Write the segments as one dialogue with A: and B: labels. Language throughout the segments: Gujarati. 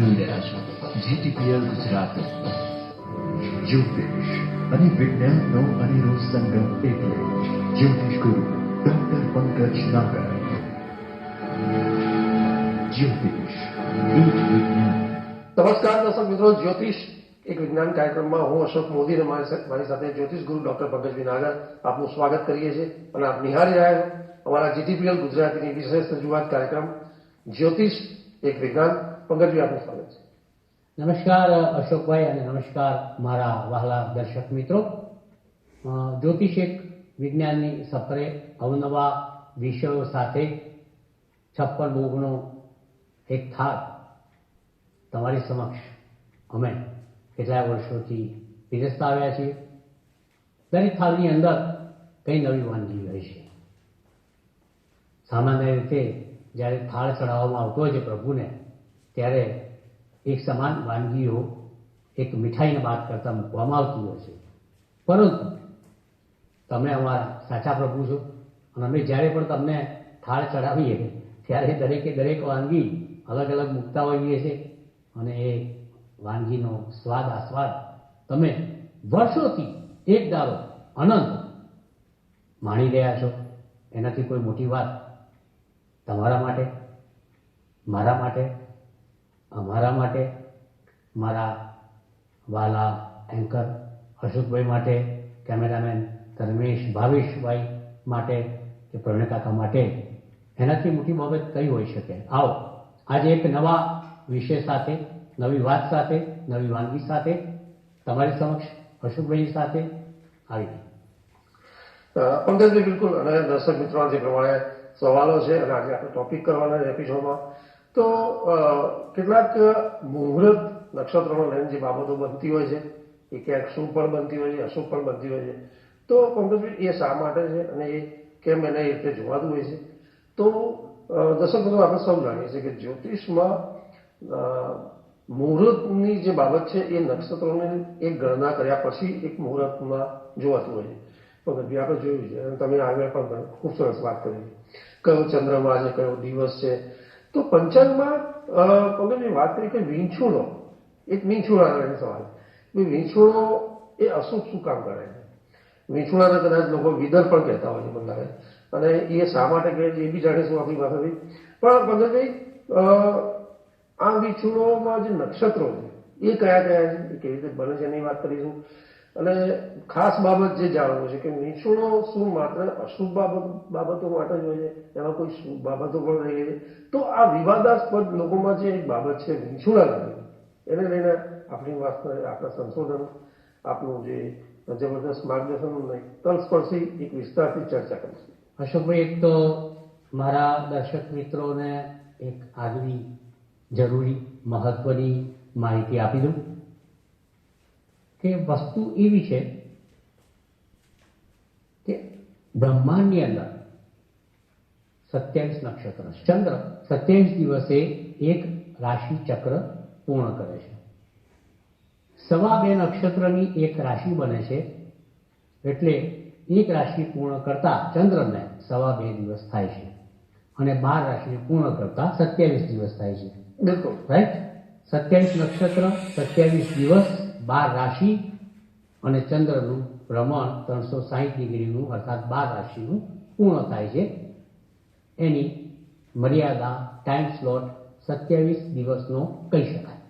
A: જોઈ રહ્યા છો જીટીપીએલ ગુજરાત જ્યોતિષ અને વિજ્ઞાનનો અનેરો સંગમ એટલે જ્યોતિષ ગુરુ ડોક્ટર પંકજ નાગર જ્યોતિષ એક વિજ્ઞાન
B: નમસ્કાર દર્શક મિત્રો જ્યોતિષ એક વિજ્ઞાન કાર્યક્રમમાં હું અશોક મોદી અને મારી સાથે- મારી સાથે જ્યોતિષ ગુરુ ડોક્ટર પંકજ નાગર આપનું સ્વાગત કરીએ છીએ અને આપ નિહાળી રહ્યા છો અમારા જીટીપીએલ ગુજરાતીની વિશેષ રજૂઆત કાર્યક્રમ જ્યોતિષ એક વિજ્ઞાન પંકજભાઈ આપનું સ્વાગત છે.
C: નમસ્કાર, અશોકભાઈ અને નમસ્કાર મારા વહાલા દર્શક મિત્રો. જ્યોતિષ એક વિજ્ઞાનની સફરે અવનવા વિષયો સાથે છપ્પન ભોગનો એક થાળ તમારી સમક્ષ અમે કેટલાય વર્ષોથી પીરસતા આવ્યા છીએ. દરેક થાળની અંદર કઈ નવી વાનગી હોય છે. સામાન્ય રીતે જ્યારે થાળ ચડાવવામાં આવતો હોય છે પ્રભુને ત્યારે એક સમાન વાનગીઓ એક મીઠાઈને બાદ કરતાં મૂકવામાં આવતી હોય છે. પરંતુ તમે અમારા સાચા પ્રભુ છો અને અમે જ્યારે પણ તમને થાળ ચડાવીએ ત્યારે દરેકે દરેક વાનગી અલગ અલગ મૂકતા હોઈએ છીએ અને એ વાનગીનો સ્વાદ આસ્વાદ તમે વર્ષોથી એક દારો અનંત માણી રહ્યા છો. એનાથી કોઈ મોટી વાત તમારા માટે, મારા માટે અમારા માટે મારા વાલા એન્કર અશોકભાઈ માટે કેમેરામેન ધર્મેશ ભાવેશભાઈ માટે કે પ્રવીણ કાકા માટે એનાથી મોટી બાબત કઈ હોઈ શકે? આવો આજે એક નવા વિષય સાથે નવી વાત સાથે નવી વાનગી સાથે તમારી સમક્ષ અશોકભાઈ સાથે આવી
B: અ, પંકજભાઈ બિલકુલ. અને દર્શક મિત્રો જે પ્રમાણે સવાલો છે અને આજે આપણે ટોપિક કરવાના એપિસોડમાં તો કેટલાક મુહૂર્ત નક્ષત્રોને લઈને જે બાબતો બનતી હોય છે. એ ક્યાંક શુભ પણ બનતી હોય છે, અશુભ પણ બનતી હોય છે. તો પંકજભાઈ એ શા માટે છે અને એ કેમ એને એ રીતે જોવાતું હોય છે? તો દર્શક મિત્રો, આપણે સૌ જાણીએ છીએ કે જ્યોતિષમાં મુહૂર્તની જે બાબત છે એ નક્ષત્રોની એક ગણના કર્યા પછી એક મુહૂર્તમાં જોવાતું હોય છે. પગથિયું આપણે જોયું છે અને તમે આગળ પણ ખૂબ સરસ વાત કરી કયો ચંદ્રમા છે, કયો દિવસ છે તો પંચાંગમાં અ, વાત કરી કે વિંછુણો એક વીંછુડાનો સવાલ. કે વીંછુડો એ અશુભ શું કામ કરે છે? વીંછુડાને કદાચ લોકો વિદર પણ કહેતા હોય છે બધાને અને એ શા માટે કહે છે એ બી જાણીશું આપણી પાસેથી પણ પંકજભાઈ આ વિંછુણોમાં જે નક્ષત્રો છે એ કયા કયા છે? કેવી રીતે બને છે એની વાત કરીશું. અને ખાસ બાબત જે જાણવું છે કે વીંછુડો શું માત્ર અશુભ બાબત બાબતો માટે જ હોય છે? એમાં કોઈ શુભ બાબતો પણ રહી છે. તો આ વિવાદાસ્પદ લોકોમાં જે એક બાબત છે લાગણી એને લઈને આપણી વાત આપણા સંશોધન, આપણું જે જબરદસ્ત માર્ગદર્શન તલસ્પર્શી એક વિસ્તારથી ચર્ચા કરીશું
C: અશોકભાઈ, એક તો મારા દર્શક મિત્રોને એક આગવી, જરૂરી, મહત્વની માહિતી આપી દઉં. કે વસ્તુ એવી છે કે બ્રહ્માંડની અંદર સત્યાવીસ નક્ષત્ર છે. ચંદ્ર સત્યાવીસ દિવસે એક રાશિ ચક્ર પૂર્ણ કરે છે. સવા બે નક્ષત્રની એક રાશિ બને છે. એટલે એક રાશિ પૂર્ણ કરતા ચંદ્રને સવા બે દિવસ થાય છે અને બાર રાશિને પૂર્ણ કરતા સત્યાવીસ દિવસ થાય છે.
B: બિલકુલ.
C: રાઈટ સત્યાવીસ નક્ષત્ર સત્યાવીસ દિવસ બાર રાશિ અને ચંદ્રનું ભ્રમણ ત્રણસો સાહીઠ ડિગ્રીનું, અર્થાત બાર રાશિનું પૂર્ણ થાય છે. એની મર્યાદા ટાઈમ સ્લોટ સત્યાવીસ દિવસનો કહી શકાય.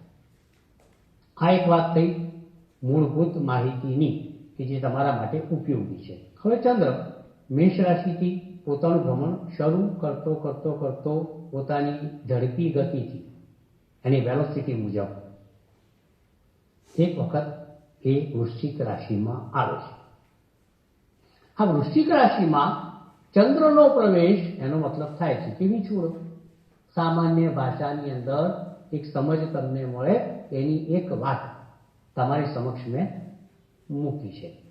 C: આ એક વાત થઈ મૂળભૂત માહિતીની કે જે તમારા માટે ઉપયોગી છે. હવે ચંદ્ર મેષ રાશિથી પોતાનું ભ્રમણ શરૂ કરતો કરતો કરતો પોતાની ઝડપી ગતિથી, એની વેલોસિટી મુજબ એક વખત એ વૃશ્ચિક રાશિમાં આવે છે. આ વૃશ્ચિક રાશિમાં ચંદ્રનો પ્રવેશ, એનો મતલબ થાય છે કે વિછોડો. સામાન્ય ભાષાની અંદર એક સમજ તમને મળે, એની એક વાત તમારી સમક્ષ મેં મૂકી છે.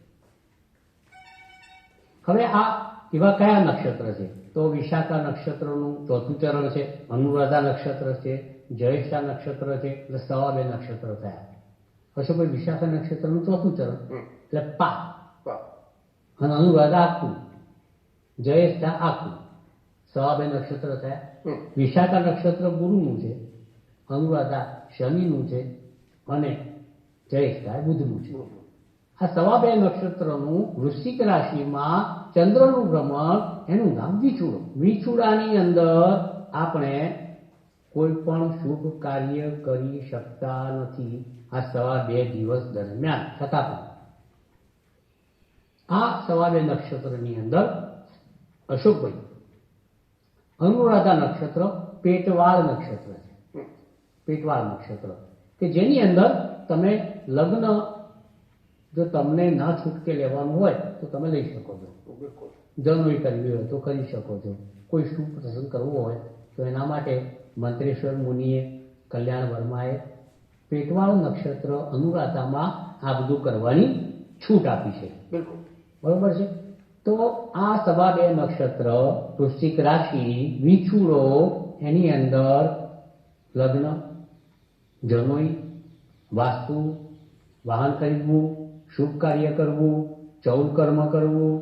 C: હવે આ એવા કયા નક્ષત્ર છે? તો વિશાખા નક્ષત્રનું ચોથું ચરણ છે, અનુરાધા નક્ષત્ર છે, જયેષ્ઠા નક્ષત્ર છે, એટલે સવા બે નક્ષત્ર થયા. પછી કોઈ વિશાખા નક્ષત્રનું ચોથું ચરણ એટલે પા. અને અનુરાધા આખું જયેષ્ઠા આખું. સવા બે નક્ષત્ર થયા. વિશાખા નક્ષત્ર ગુરુનું છે અનુરાધા શનિનું છે અને જયેશભાઈ બુધનું છે. આ સવા બે નક્ષત્રનું વૃશ્ચિક રાશિમાં ચંદ્રનું ભ્રમણ એનું નામ વિછુડો. વિછુડાની અંદર આપણે કોઈ પણ શુભ કાર્ય કરી શકતા નથી આ સવા બે દિવસ દરમિયાન. છતાં પણ. આ સવા બે નક્ષત્રની અંદર અશોકભાઈ અનુરાધા નક્ષત્ર પેટવાળ નક્ષત્ર છે. પેટવાળ નક્ષત્ર. કે જેની અંદર તમે લગ્ન જો તમને ના છૂટકે લેવાનું હોય તો તમે લઈ શકો છો. જનોઈ કરવી હોય તો કરી શકો છો. કોઈ શુભ પ્રસંગ કરવો હોય તો એના માટે મંત્રેશ્વર મુનિએ કલ્યાણ વર્માએ પેટવાળું નક્ષત્ર અનુરાધામાં આ બધું કરવાની છૂટ આપી છે.
B: બિલકુલ.
C: બરોબર છે? તો આ સવા બે નક્ષત્ર વૃશ્ચિક રાશિ વિછુડો એની અંદર લગ્ન જનોઈ વાસ્તુ વાહન ખરીદવું શુભ કાર્ય કરવું ચૌલ કર્મ કરવું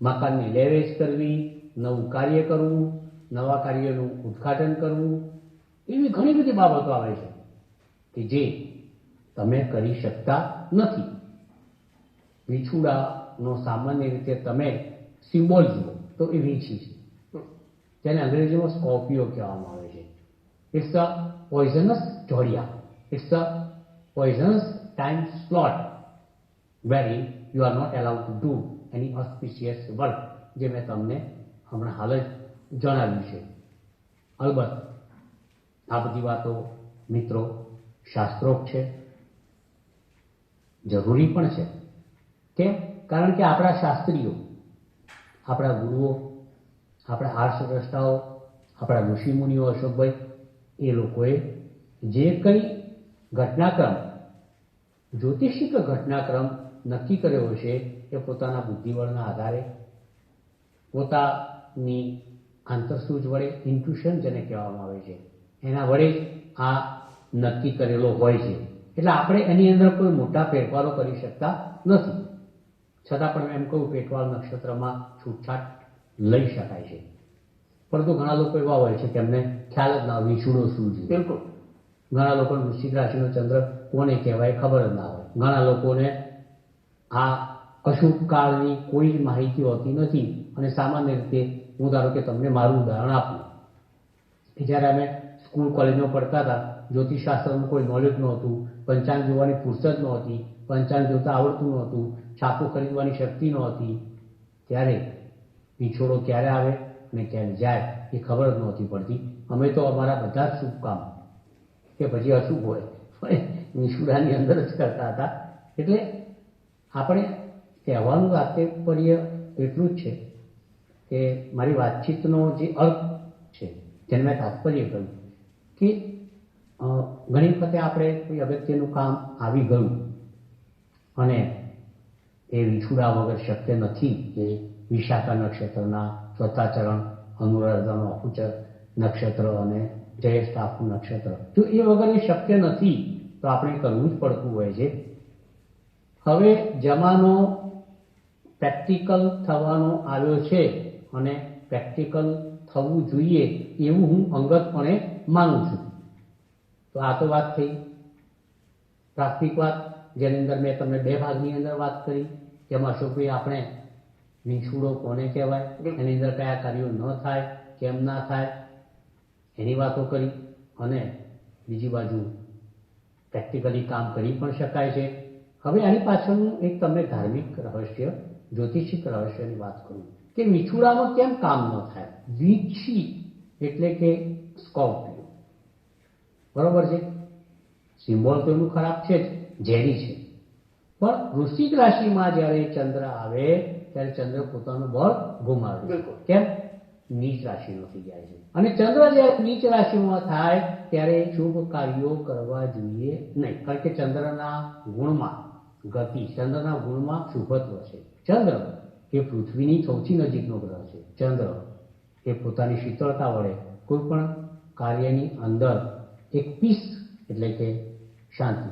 C: મકાનની લેવેશ કરવી નવું કાર્ય કરવું નવા કાર્યનું ઉદ્ઘાટન કરવું, એવી ઘણી બધી બાબતો આવે છે કે જે તમે કરી શકતા નથી. વિછુડાનો સામાન્ય રીતે તમે સિમ્બોલ જુઓ તો એ વીછી છે. તેને અંગ્રેજીમાં સ્કોર્પિયો કહેવામાં આવે છે. It's a poisonous Jodiya. It's a poisonous time slot very you are not allowed to do any auspicious work જે મેં તમને હમણાં હાલ જ જણાવ્યું છે. અલબત્ત, આ બધી વાતો મિત્રો શાસ્ત્રોક્ત છે. જરૂરી પણ છે. કેમ? કારણ કે આપણા શાસ્ત્રીઓ, આપણા ગુરુઓ, આપણા આર્ષદ્રષ્ટાઓ, આપણા ઋષિમુનિઓ અશોકભાઈ, એ લોકોએ જે કંઈ ઘટનાક્રમ, જ્યોતિષિક ઘટનાક્રમ નક્કી કર્યો છે એ પોતાના બુદ્ધિબળના આધારે પોતાની આંતરસૂઝ વડે ઇન્ટ્યુશન જેને કહેવામાં આવે છે. એના વડે આ નક્કી કરેલો હોય છે. એટલે આપણે એની અંદર કોઈ મોટા ફેરફારો કરી શકતા નથી. છતાં પણ એમ કહું પેટવાળ નક્ષત્રમાં છૂટછાટ લઈ શકાય છે. પરંતુ ઘણા લોકો એવા હોય છે કે એમને ખ્યાલ જ ના હોય વિછુડો શું છે
B: બિલકુલ.
C: ઘણા લોકોને વૃશ્ચિક રાશિનો ચંદ્ર કોને કહેવાય ખબર જ ના હોય. ઘણા લોકોને આ અશુભ કાળની કોઈ માહિતી હોતી નથી. અને સામાન્ય રીતે હું ધારો કે તમને મારું ઉદાહરણ આપું. કે જ્યારે અમે સ્કૂલ કોલેજમાં પડતા હતા, જ્યોતિષશાસ્ત્રનું કોઈ નોલેજ નહોતું, પંચાંગ જોવાની ફુરસદ નહોતી, પંચાંગ જોતા આવડતું નહોતું, છાપું ખરીદવાની શક્તિ નહોતી, ત્યારે વિછોડો ક્યારે આવે અને ક્યારે જાય એ ખબર જ નહોતી પડતી. અમે તો અમારા બધા જ શુભ કામ, કે પછી અશુભ હોય નિશુડાની અંદર જ કરતા હતા. એટલે આપણે કહેવાનું તાત્પર્ય એટલું જ છે કે મારી વાતચીતનો જે અર્થ છે, જેને મેં તાત્પર્ય કહ્યું, કે ઘણી વખતે આપણે કોઈ અગત્યનું કામ આવી ગયું અને એ વિછુડા વગર શક્ય નથી કે વિશાખા નક્ષત્રના સ્વતાચરણ ચરણ અનુરાધાનું આખું નક્ષત્ર અને જયેશ આખું નક્ષત્ર. જો એ વગર એ શક્ય નથી, તો આપણે કરવું જ પડતું હોય છે. હવે જમાનો પ્રેક્ટિકલ થવાનો આવ્યો છે. અને પ્રેક્ટિકલ થવું જોઈએ એવું હું અંગતપણે માનું છું. તો આ તો વાત થઈ. પ્રાથમિક વાત જેની અંદર મેં તમને બે ભાગની અંદર વાત કરી જેમાં અશોકભાઈ આપણે નિષ્ફળો કોને કહેવાય એની અંદર કયા કાર્યો ન થાય કેમ ના થાય એની વાતો કરી અને બીજી બાજુ પ્રેક્ટિકલી કામ કરી પણ શકાય છે. હવે આની પાછળનું એક તમને ધાર્મિક રહસ્ય જ્યોતિષિક રહસ્યની વાત કરું. કે મિથુરામાં કેમ કામ ન થાય? વીછી એટલે કે સ્કોર્પિયો. બરોબર છે? સિમ્બોલ તો એનું ખરાબ છે જ ઝેરી છે. પણ વૃશ્ચિક રાશિમાં જ્યારે ચંદ્ર આવે ત્યારે ચંદ્ર પોતાનું બળ ગુમાવે. કેમ? નીચ રાશિનો થઈ જાય છે. અને ચંદ્ર જ્યારે નીચ રાશિમાં થાય ત્યારે શુભ કાર્યો કરવા જોઈએ નહીં. કારણ કે ચંદ્રના ગુણમાં ગતિ ચંદ્રના ગુણમાં શુભત્વ છે. ચંદ્ર એ પૃથ્વીની સૌથી નજીકનો ગ્રહ છે. ચંદ્ર એ પોતાની શીતળતા વડે કોઈ પણ કાર્યની અંદર એક પીસ એટલે કે શાંતિ,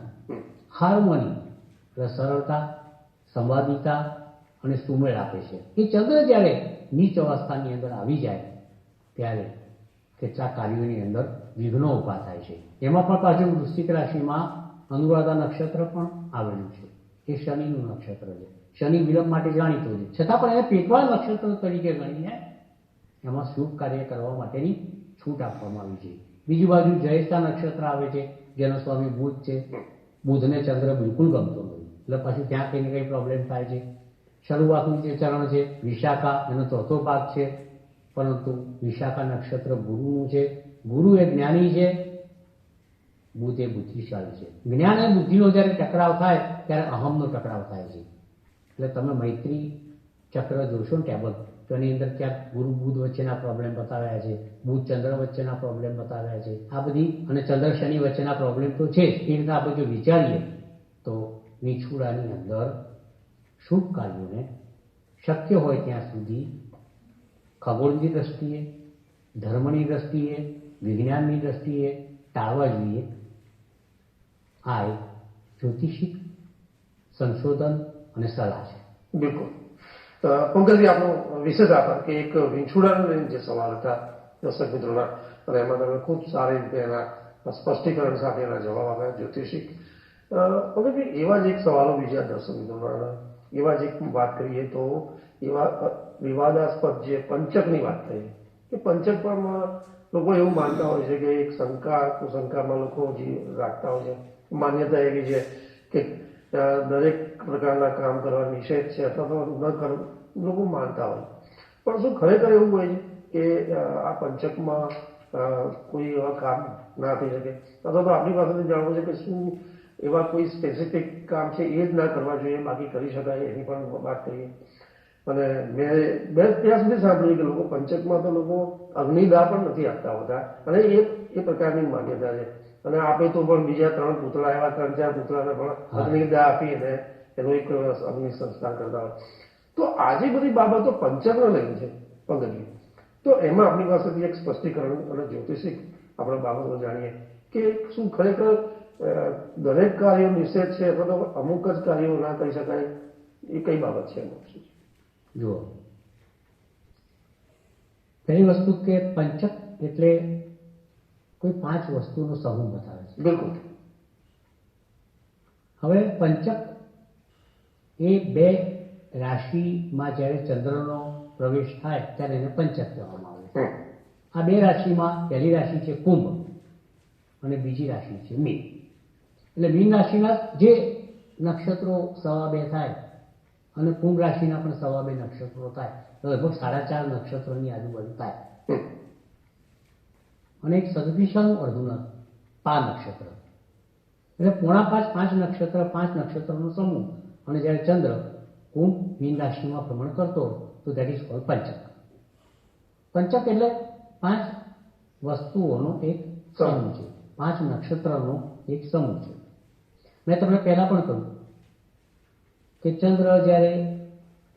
C: હાર્મોની સરળતા, સંવાદિતા અને સુમેળ આપે છે. એ ચંદ્ર જ્યારે નીચ અવસ્થાની અંદર આવી જાય, ત્યારે કેટલાક કાર્યોની અંદર વિઘ્નો ઊભા થાય છે. એમાં પણ પાછું વૃશ્ચિક રાશિમાં અનુરાધા નક્ષત્ર પણ આવેલું છે. એ શનિનું નક્ષત્ર છે. શનિ વિલંબ માટે જાણીતું છે. છતાં પણ એને પેટવાળ નક્ષત્ર તરીકે ગણીને એમાં શુભ કાર્ય કરવા માટેની છૂટ આપવામાં આવી છે. બીજી બાજુ જયેશા નક્ષત્ર આવે છે, જેનો સ્વામી બુધ છે. બુધને ચંદ્ર બિલકુલ ગમતો નથી. એટલે પછી ત્યાં કંઈ ને કંઈ પ્રોબ્લેમ થાય છે. શરૂઆતનું જે ચરણ છે, વિશાખા, એનો ચોથો ભાગ છે. પરંતુ વિશાખા નક્ષત્ર ગુરુનું છે. ગુરુ એ જ્ઞાની છે. બુધ એ બુદ્ધિશાળી છે. જ્ઞાન અને બુદ્ધિનો જ્યારે ટકરાવ થાય, ત્યારે અહમનો ટકરાવ થાય છે. એટલે તમે મૈત્રી ચક્ર જોશો ને ટેબલ તો એની અંદર ક્યાંક ગુરુ બુધ વચ્ચેના પ્રોબ્લેમ બતાવ્યા છે બુધ ચંદ્ર વચ્ચેના પ્રોબ્લેમ બતાવ્યા છે, આ બધી અને ચંદ્ર શનિ વચ્ચેના પ્રોબ્લેમ તો છે એ રીતના આપણે જો વિચારીએ, તો નિછુડાની અંદર શુભ કાર્યોને શક્ય હોય ત્યાં સુધી ખગોળની દ્રષ્ટિએ, ધર્મની દ્રષ્ટિએ, વિજ્ઞાનની દ્રષ્ટિએ ટાળવા જોઈએ. આ એક જ્યોતિષિક સંશોધન અને સલાહ છે.
B: બિલકુલ. પંકજજી, આપનો વિશેષ આભાર કે એક વિંછુડાને લઈને જે સવાલ હતા દર્શક મિત્રોના, અને એમાં તમે ખૂબ સારી રીતે એના સ્પષ્ટીકરણ સાથે એના જવાબ આપ્યા, જ્યોતિષિક. પંકજજી, એવા જ એક સવાલો બીજા દર્શક મિત્રોના એવા જ એક વાત કરીએ તો એવા વિવાદાસ્પદ જે પંચકની વાત થઈ, કે પંચકમાં લોકો એવું માનતા હોય છે કે એક શંકા, કુશંકામાં લોકો જે રાખતા હોય છે. માન્યતા એવી છે કે દરેક પ્રકારના કામ કરવા નિષેધ છે અથવા તો ન કરવું લોકો માનતા હોય. પણ શું ખરેખર એવું હોય છે કે આ પંચકમાં કોઈ એવા કામ ના થઈ શકે? અથવા તો આપણી પાસેથી જાણવું છે કે શું એવા કોઈ સ્પેસિફિક કામ છે એ જ ના કરવા જોઈએ, બાકી કરી શકાય એની પણ વાત કરીએ. અને મેં મેં ત્યાં સુધી સાંભળ્યું કે લોકો પંચકમાં તો લોકો અગ્નિદાહ પણ નથી આપતા હોતા અને એ એ પ્રકારની માન્યતા છે. અને આપે તો પણ બીજા ત્રણ પૂતળા એવા ત્રણ ચાર પૂતળાને પણ અગ્નિદા આપી અને એનું એક અગ્નિ સંસ્કાર કરતા હોય. તો આજે બધી બાબતો પંચકને લઈને છે પગલી તો એમાં આપણી પાસેથી એક સ્પષ્ટીકરણ અને જ્યોતિષિક આપણે બાબતો જાણીએ કે શું ખરેખર દરેક કાર્યો નિષેધ છે અથવા તો અમુક જ કાર્યો ના કરી શકાય એ કઈ બાબત છે એમાં? છે?
C: જુઓ. પહેલી વસ્તુ કે પંચક એટલે કોઈ પાંચ વસ્તુનો સમૂહ બતાવે છે.
B: બિલકુલ.
C: હવે પંચક એ બે રાશિમાં જ્યારે ચંદ્રનો પ્રવેશ થાય ત્યારે એને પંચક કહેવામાં આવે છે. આ બે રાશિમાં પહેલી રાશિ છે કુંભ અને બીજી રાશિ છે મીન. એટલે મીન રાશિના જે નક્ષત્રો સવા બે થાય અને કુંભ રાશિના પણ સવા બે નક્ષત્રો થાય. તો લગભગ સાડા ચાર નક્ષત્રોની આજુબાજુ થાય. અને એક સદભિષાનું અર્ધુન પા નક્ષત્ર. એટલે પોણા પાંચ પાંચ નક્ષત્ર, પાંચ નક્ષત્રનો સમૂહ. અને જ્યારે ચંદ્ર કુંભ, મીન રાશિમાં ભ્રમણ કરતો, તો દેટ ઇઝ કોલ પંચક. પંચક એટલે પાંચ વસ્તુઓનો એક સમૂહ છે. પાંચ નક્ષત્રનો એક સમૂહ છે. મેં તમને પહેલા પણ કહ્યું કે ચંદ્ર જ્યારે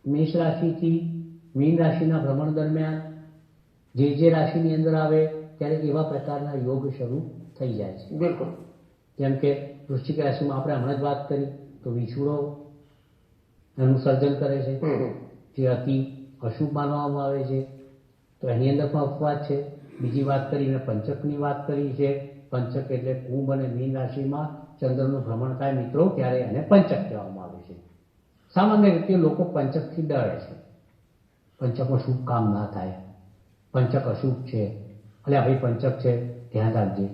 C: મેષ રાશિથી મીન રાશિના ભ્રમણ દરમિયાન જે જે રાશિની અંદર આવે ત્યારે એવા પ્રકારના યોગ શરૂ થઈ જાય છે.
B: બિલકુલ.
C: જેમ કે વૃશ્ચિક રાશિમાં આપણે હમણાં જ વાત કરી તો વિછુડો એનું સર્જન કરે છે. જે અતિ અશુભ માનવામાં આવે છે. તો એની અંદર પણ અપવાદ છે. બીજી વાત કરી મેં પંચકની વાત કરી છે. પંચક એટલે કુંભ અને મીન રાશિમાં ચંદ્રનું ભ્રમણ થાય. મિત્રો ત્યારે એને પંચક કહેવામાં આવે છે. સામાન્ય રીતે લોકો પંચકથી ડરે છે. પંચકમાં શુભ કામ ના થાય. પંચક અશુભ છે. એટલે ભાઈ પંચક છે, ધ્યાન રાખજે.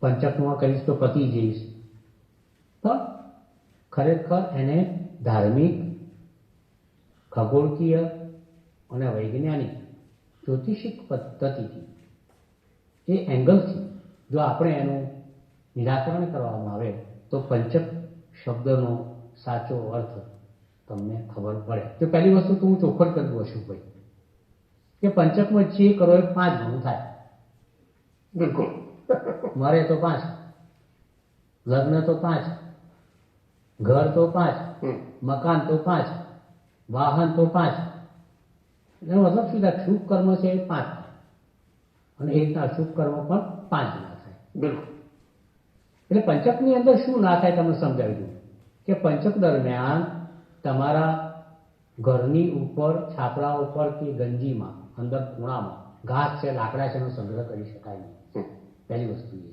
C: પંચકમાં કરીશ તો પતી જઈશ. પણ ખરેખર એને ધાર્મિક, ખગોળકીય અને વૈજ્ઞાનિક, જ્યોતિષિક પદ્ધતિથી, એ એંગલથી જો આપણે એનું નિરાકરણ કરવામાં આવે, તો પંચક શબ્દનો સાચો અર્થ તમને ખબર પડે. તો પહેલી વસ્તુ તો હું ચોખવટ કરી દઉં છું ભાઈ કે પંચકમાં જે કરો એ પાંચ ગણું થાય.
B: બિલકુલ.
C: મરે તો પાંચ. લગ્ન તો પાંચ. ઘર તો પાંચ. મકાન તો પાંચ. વાહન તો પાંચ. એનો મતલબ સીધા શુભ કર્મ છે એ પાંચ. અને એ રીતના શુભ કર્મ પણ પાંચ ના થાય.
B: બિલકુલ.
C: એટલે પંચકની અંદર શું ના થાય તમને સમજાવી દઉં. કે પંચક દરમિયાન તમારા ઘરની ઉપર છાપરા ઉપર કે ગંજીમાં અંદર ખૂણામાં ઘાસ છે લાકડા છે એનો સંગ્રહ કરી શકાય નહીં. પહેલી વસ્તુ એ.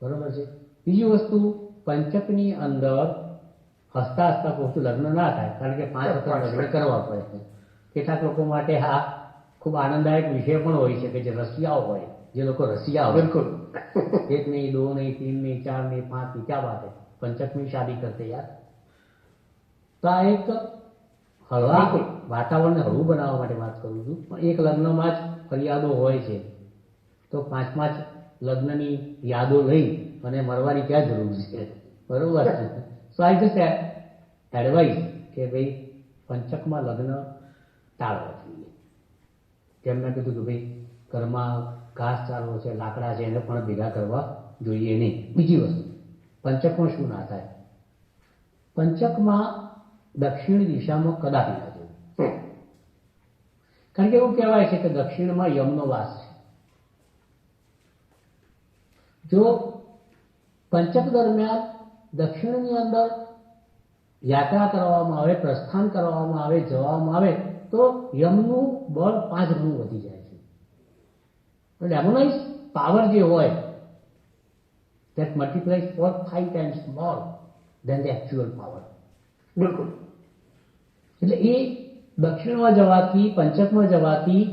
B: બરોબર.
C: છે? બીજી વસ્તુ પંચકની અંદર હસતા હસતા પહોંચતું લગ્ન ના થાય કારણ કે પાંચ વખત લગ્ન કરવા પડે છે. કેટલાક લોકો માટે હા ખૂબ આનંદદાયક વિષય પણ હોય છે કે જે રસિયાઓ હોય જે લોકો રસિયા હોય.
B: બિલકુલ.
C: એક નહીં દો નહીં તીન નહીં ચાર નહીં પાંચ નહીં ક્યાં વાત પંચકની શાદી કરતે યાર. તો આ એક હળવા વાતાવરણને હળવું બનાવવા માટે વાત કરું છું. પણ એક લગ્નમાં જ ફરિયાદો હોય છે. તો પાંચ પાંચ લગ્નની યાદો લઈ અને મરવાની ક્યાં જરૂર છે? બરોબર સો આઈ જસ્ટ એડવાઇસ કે ભાઈ પંચકમાં લગ્ન ટાળવા જોઈએ. તેમણે કીધું કે ભાઈ ઘરમાં ઘાસચારો છે લાકડા છે એને પણ ભેગા કરવા જોઈએ નહીં. બીજી વસ્તુ પંચકમાં શું ના થાય? પંચકમાં દક્ષિણ દિશામાં કદાચ ના જવું. કારણ કે એવું કહેવાય છે કે દક્ષિણમાં યમનો વાસ છે. જો પંચક દરમિયાન દક્ષિણની અંદર યાત્રા કરવામાં આવે પ્રસ્થાન કરવામાં આવે જવામાં આવે તો યમનું બળ પાંચ ગણું વધી જાય છે. ડેમોનાઇઝ પાવર જે હોય that multiplies four five times more than the actual power.
B: બિલકુલ.
C: એટલે એ દક્ષિણમાં જવાથી પંચકમાં જવાથી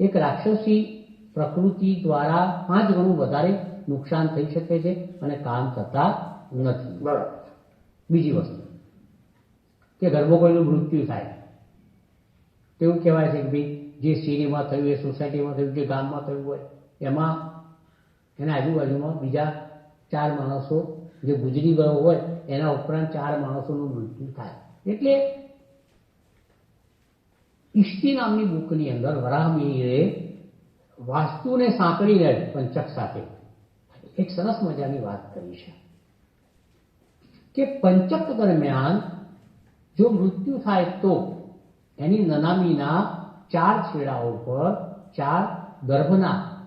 C: એક રાક્ષસી પ્રકૃતિ દ્વારા પાંચ ગણું વધારે નુકસાન થઈ શકે છે અને કામ થતા નથી.
B: બરાબર.
C: બીજી વસ્તુ કે ઘરમાં કોઈનું મૃત્યુ થાય. તેવું કહેવાય છે કે ભાઈ જે સિટીમાં થયું એ સોસાયટીમાં થયું જે ગામમાં થયું હોય એમાં એના આજુબાજુમાં બીજા ચાર માણસો જે ગુજરી ગયો હોય એના ઉપરાંત ચાર માણસોનું મૃત્યુ થાય. એટલે ઈષ્ટી નામની બુકની અંદર વરાહમીરે વાસ્તુને સાંકળીને પંચક સાથે. એક સરસ મજાની વાત કરી છે. કે પંચક દરમિયાન જો મૃત્યુ થાય તો એની નનામીના ચાર છેડાઓ પર ચાર ગર્ભના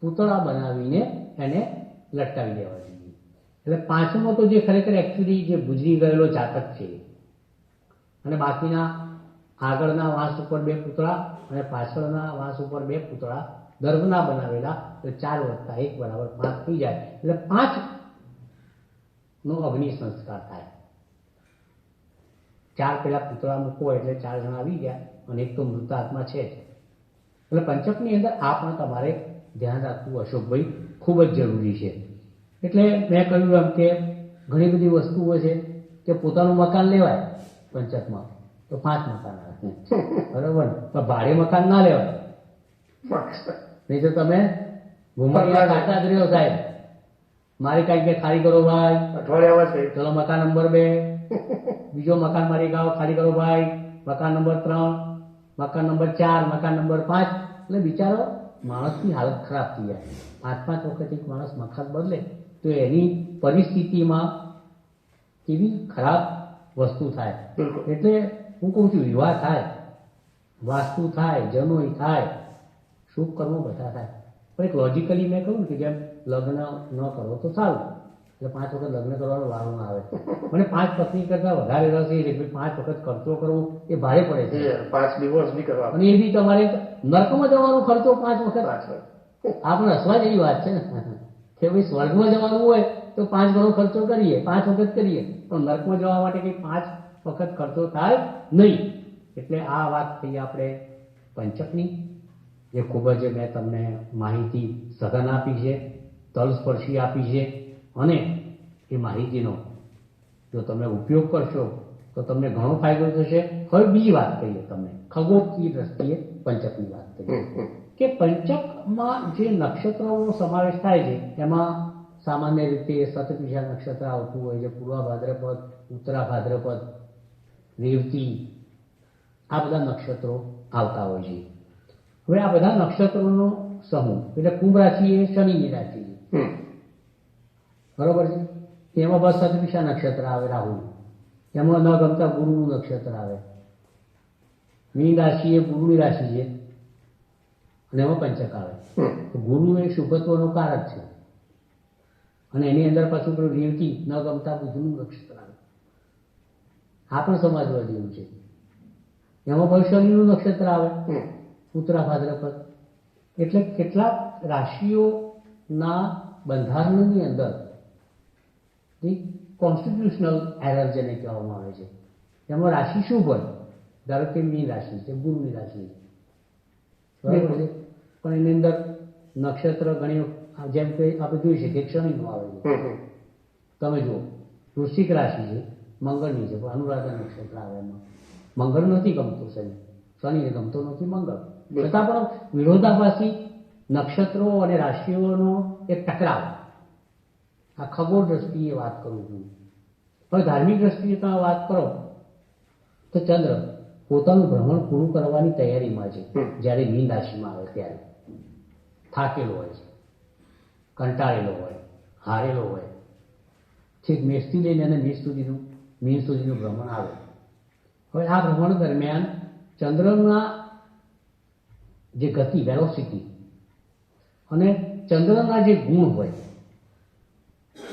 C: પૂતળા બનાવીને એને લટકાવી દેવા જોઈએ. એટલે પાંચમો તો જે ખરેખર એકચ્યુઅલી જે ગુજરી ગયેલો જાતક છે. અને બાકીના આગળના વાંસ ઉપર બે પૂતળા અને પાછળના વાંસ ઉપર બે પૂતળા ગર્ભના બનાવેલા તો ચાર વત્તા એક બરાબર પાંચ થઈ જાય. એટલે પાંચ નો અગ્નિ સંસ્કાર થાય. ચાર પેલા પૂતળા મૂકો એટલે ચાર જણા આવી ગયા અને એક તો મૃત આત્મા છે એટલે પંચકની અંદર આ પણ તમારે ધ્યાન રાખવું અશોકભાઈ ખૂબ જ જરૂરી છે. એટલે મેં કહ્યું એમ કે ઘણી બધી વસ્તુઓ છે કે પોતાનું મકાન લેવાય પંચકમાં. તો પાંચ મકાન બરોબર? પણ ભાડે મકાન ના લેવાય. નહીં તો તમે ઘુમાડીયા કાઢતા જ રહ્યો સાહેબ. મારી કાંઈક બે ખાલી કરો ભાઈ.
B: અઠવાડિયામાં છે.
C: ચલો મકાન નંબર બે. બીજો મકાન મારી ગાવ ખાલી કરો ભાઈ. મકાન નંબર ત્રણ. મકાન નંબર ચાર. મકાન નંબર પાંચ. એટલે બિચારો માણસની હાલત ખરાબ થઈ જાય. પાંચ પાંચ વખત એક માણસ મકાન બદલે તો એની પરિસ્થિતિમાં કેવી ખરાબ વસ્તુ થાય. એટલે હું કહું છું વિવાહ થાય વાસ્તુ થાય જનોય થાય શુભ કર્મો બધા થાય. પણ એક લોજિકલી મેં કહ્યું કે જેમ લગ્ન ન કરો તો સારું. એટલે પાંચ વખત લગ્ન કરવાનો વારો ના આવે મને પાંચ પત્ની કરતા વધારે રસ એ છે પાંચ વખત ખર્ચો કરવો એ ભારે પડે છે.
B: પાંચ ડિવોર્સ બી કરવા.
C: અને એ બી તમારે નર્કમાં જવાનો ખર્ચો પાંચ વખત. આપણે હસવા જેવી વાત છે ને. કે ભાઈ સ્વર્ગમાં જવાનું હોય તો પાંચ ગણો ખર્ચો કરીએ પાંચ વખત કરીએ. પણ નર્કમાં જવા માટે કંઈ પાંચ વખત કરતો થાય નહીં. એટલે આ વાત થઈ આપણે પંચકની જે ખૂબ જ મેં તમને માહિતી સઘન આપી છે તલસ્પર્શી આપી છે અને એ માહિતીનો જો તમે ઉપયોગ કરશો તો તમને ઘણો ફાયદો થશે. હવે બીજી વાત કહીએ તમને ખગોળની દ્રષ્ટિએ પંચકની વાત કરીએ. કે પંચકમાં જે નક્ષત્રોનો સમાવેશ થાય છે એમાં સામાન્ય રીતે સતપિશા નક્ષત્ર આવતું હોય છે પૂર્વા ભાદ્રપદ ઉત્તરા ભાદ્રપદ રેવતી આ બધા નક્ષત્રો આવતા હોય છે. હવે આ બધા નક્ષત્રોનો સમૂહ એટલે કુંભ રાશિ એ શનિની રાશિ બરોબર છે? એમાં બસ સદવિશા નક્ષત્ર આવે રાહુલ એમાં ન ગમતા ગુરુનું નક્ષત્ર આવે. મીન રાશિ એ ગુરુની રાશિ છે. અને એમાં પંચક આવે. ગુરુ એ શુભત્વનો કારક છે. અને એની અંદર પાછું પેલું રેવતી ન ગમતા બુધનું નક્ષત્ર આવે. આ પણ સમજવા જેવું છે. એમાં પણ શનિનું નક્ષત્ર આવે. ઉત્તરા ભાદ્રપદ એટલે કેટલાક રાશિઓના બંધારણની અંદર કોન્સ્ટિટ્યુશનલ એરર જેને કહેવામાં આવે છે. એમાં રાશિ શું હોય? ધારો કે મી રાશિ છે ગુરુની રાશિ છે. બરાબર છે? પણ એની અંદર નક્ષત્ર ઘણી જેમ કે આપણે જોઈ શકીએ ક્ષણિકમાં આવે છે. તમે જુઓ વૃશ્ચિક રાશિ છે. મંગળની છે અનુરાધા નક્ષત્ર આવે એમાં. મંગળ નથી ગમતું શનિ. શનિને ગમતો નથી મંગળ. છતાં પણ વિરોધાભાસી નક્ષત્રો અને રાશિઓનો એક ટકરાવ. આ ખગોળ દ્રષ્ટિએ વાત કરું છું. હવે ધાર્મિક દ્રષ્ટિએ તમે વાત કરો તો ચંદ્ર પોતાનું ભ્રમણ પૂરું કરવાની તૈયારીમાં છે. જ્યારે મીન રાશિમાં આવે ત્યારે. થાકેલો હોય છે કંટાળેલો હોય હારેલો હોય. છેક મેષથી લઈને એને મેષ સુધીનું મીન સુધીનું ભ્રમણ આવે. હવે આ ભ્રમણ દરમિયાન ચંદ્રના જે ગતિ વેલોસિટી અને ચંદ્રના જે ગુણ હોય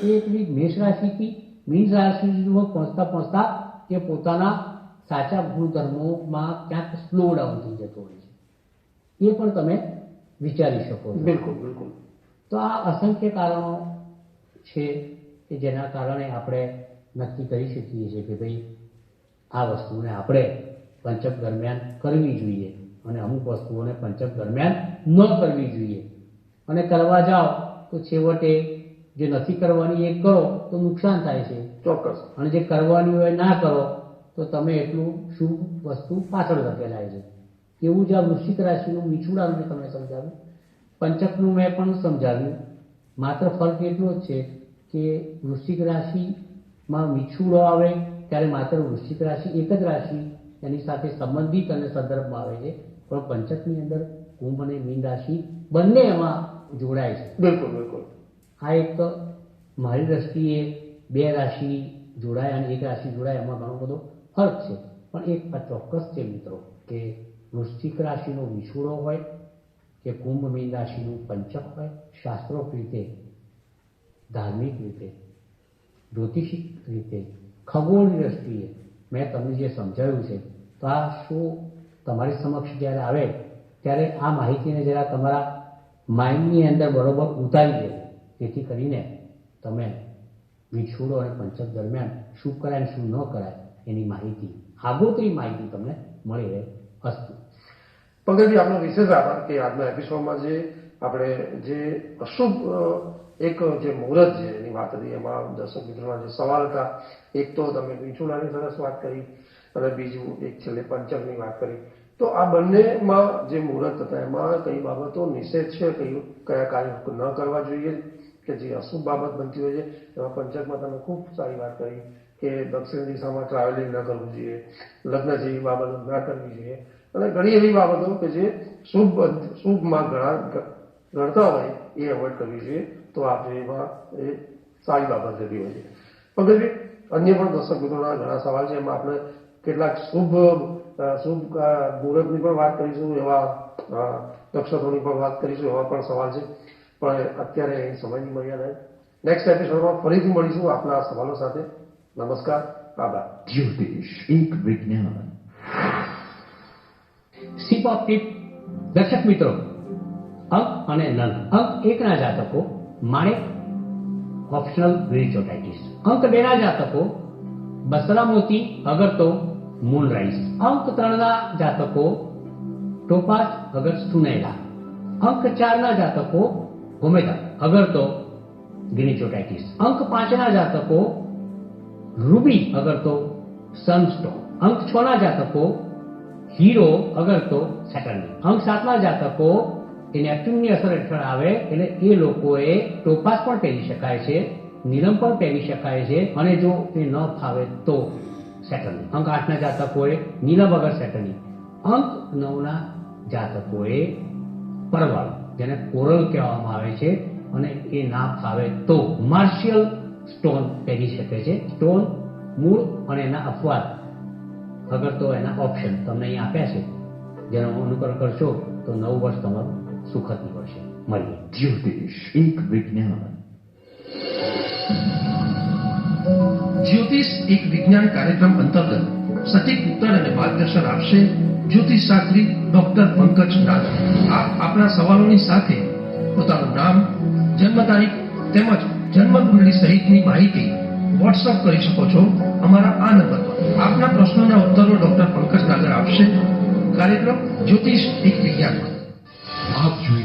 C: એ પેલી મેષ રાશિથી મીન રાશિ પહોંચતા પહોંચતા એ પોતાના સાચા ગુણધર્મોમાં ક્યાંક સ્લો ડાઉન થઈ જતો હોય છે. એ પણ તમે વિચારી શકો છો.
B: બિલકુલ બિલકુલ.
C: તો આ અસંખ્ય કારણો છે કે જેના કારણે આપણે નક્કી કરી શકીએ છીએ કે ભાઈ આ વસ્તુને આપણે પંચક દરમિયાન કરવી જોઈએ અને અમુક વસ્તુઓને પંચક દરમિયાન ન કરવી જોઈએ. અને કરવા જાઓ તો છેવટે જે નથી કરવાની એ કરો તો નુકસાન થાય છે.
B: ચોક્કસ.
C: અને જે કરવાની હોય ના કરો તો તમે એટલું શુભ વસ્તુ પાછળ ધકેલાય છે. એવું જ આ વૃશ્ચિક રાશિનું નીચુડાનું મેં તમને સમજાવ્યું. પંચકનું મેં પણ સમજાવ્યું. માત્ર ફરક એટલો જ છે કે વૃશ્ચિક રાશિમાં વિછુડો આવે ત્યારે માત્ર વૃશ્ચિક રાશિ એક જ રાશિ એની સાથે સંબંધિત અને સંદર્ભમાં આવે છે. પણ પંચકની અંદર કુંભ અને મીન રાશિ બંને એમાં જોડાય છે.
B: બિલકુલ બિલકુલ.
C: આ એક મારી દ્રષ્ટિએ બે રાશિ જોડાય અને એક રાશિ જોડાય એમાં ઘણો બધો ફરક છે. પણ એક આ ચોક્કસ છે મિત્રો કે વૃશ્ચિક રાશિનો વિછુડો હોય કે કુંભ મીન રાશિનું પંચક હોય શાસ્ત્રોક્ત રીતે ધાર્મિક રીતે જ્યોતિષિક રીતે ખગોળની દ્રષ્ટિએ મેં તમને જે સમજાવ્યું છે, તો આ શું તમારી સમક્ષ જ્યારે આવે, ત્યારે આ માહિતીને જરા તમારા માઇન્ડની અંદર બરોબર ઉતારી દે. જેથી કરીને તમે વિછોડો અને પંચક દરમિયાન શું કરાય અને શું ન કરાય એની માહિતી, આગોતરી માહિતી તમને મળી રહે અસ્તુ.
B: પંકજભાઈ આપનો વિશેષ આભાર કે આજના એપિસોડમાં જે આપણે જે અશુભ એક જે મુહૂર્ત છે, એની વાત હતી, એમાં દર્શક મિત્રોના જે સવાલ હતા, એક તો તમે વીંછુડાની સરસ વાત કરી અને બીજું એક છેલ્લે પંચમની વાત કરી. તો આ બંનેમાં જે મુહૂર્ત હતા, એમાં કઈ બાબતો નિષેધ છે કયું કયા કાર્ય ન કરવા જોઈએ, કે જે અશુભ બાબત બનતી હોય છે? એમાં પંચકમાં તમે ખૂબ સારી વાત કરી કે દક્ષિણ દિશામાં ટ્રાવેલિંગ ન કરવું જોઈએ, લગ્ન જેવી બાબતો ન કરવી જોઈએ અને ઘણી એવી બાબતો કે જે શુભ, શુભમાં ઘણા ગણતા હોય એ એવોઇડ કરવી જોઈએ. તો આપણે એમાં એ સારી બાબત જતી હોય છે. પંકજભાઈ અન્ય પણ દર્શક મિત્રોના ઘણા સવાલ છે. એમાં આપણે કેટલાક શુભ અ, શુભ મુહૂર્તની પણ વાત કરીશું એવા નક્ષત્રોની પણ વાત કરીશું એવા પણ સવાલ છે. પણ અત્યારે અહીં સમયની મર્યાદા નેક્સ્ટ એપિસોડમાં ફરીથી મળીશું આપના સવાલો સાથે. નમસ્કાર આભાર.
A: જ્યોતિષ એક વિજ્ઞાન.
C: સીપ ઓફ ટીપ દર્શક મિત્રો અને નંગ અંક એકના જાતકો માણેક ઓપ્શનલ વિરિચોટાઇટિસ. અંક બેના જાતકો બસરા મોતી અગરતો મૂનરાઈસ અંક ત્રણના જાતકો ટોપાસ અગર સુનેલા અંક ચારના જાતકો ગોમેતા અગરતો ગ્રીચોટાઇટિસ અંક પાંચના જાતકો રૂબી, અગરતો સનસ્ટોન અંક છ ના જાતકો હીરો અગર તો સેટર્ન અંક સાતના જાતકો એ નેપ્ચ્યુનની અસર હેઠળ આવે એટલે એ લોકોએ ટોપાસ પણ પહેરી શકાય છે, નીલમ પણ પહેરી શકાય છે, અને જો એ ન ફાવે તો સેટર્ન અંક આઠના જાતકોએ, નીલમ વગર સેટર્ની અંક નવના જાતકોએ પરવાળ, જેને કોરલ કહેવામાં આવે છે, અને એ ના ફાવે તો માર્શિયલ સ્ટોન પહેરી શકે છે. સ્ટોન, મૂળ અને એના અપવાદ. અગર તો એના ઓપ્શન તમને અહીં આપ્યા છે. જેનું અનુકરણ કરશો તો નવ વર્ષ તમારું સુખદ દિવસે. મળીએ.
A: જ્યોતિષ એક વિજ્ઞાન
D: જ્યોતિષ એક વિજ્ઞાન કાર્યક્રમ અંતર્ગત
B: સટીક ઉત્તર અને માર્ગદર્શન આપશે જ્યોતિષ શાસ્ત્રી ડોક્ટર પંકજ નાથ. આપ આપના સવાલોની સાથે પોતાનું નામ જન્મ તારીખ તેમજ જન્મ કુંડળી સહિતની માહિતી વોટ્સઅપ કરી શકો છો અમારા આ નંબર પર આપના પ્રશ્નોના ઉત્તરો ડોક્ટર પંકજ નાગર આપશે. કાર્યક્રમ જ્યોતિષ એક વિજ્ઞાન.
A: આપ જોઈ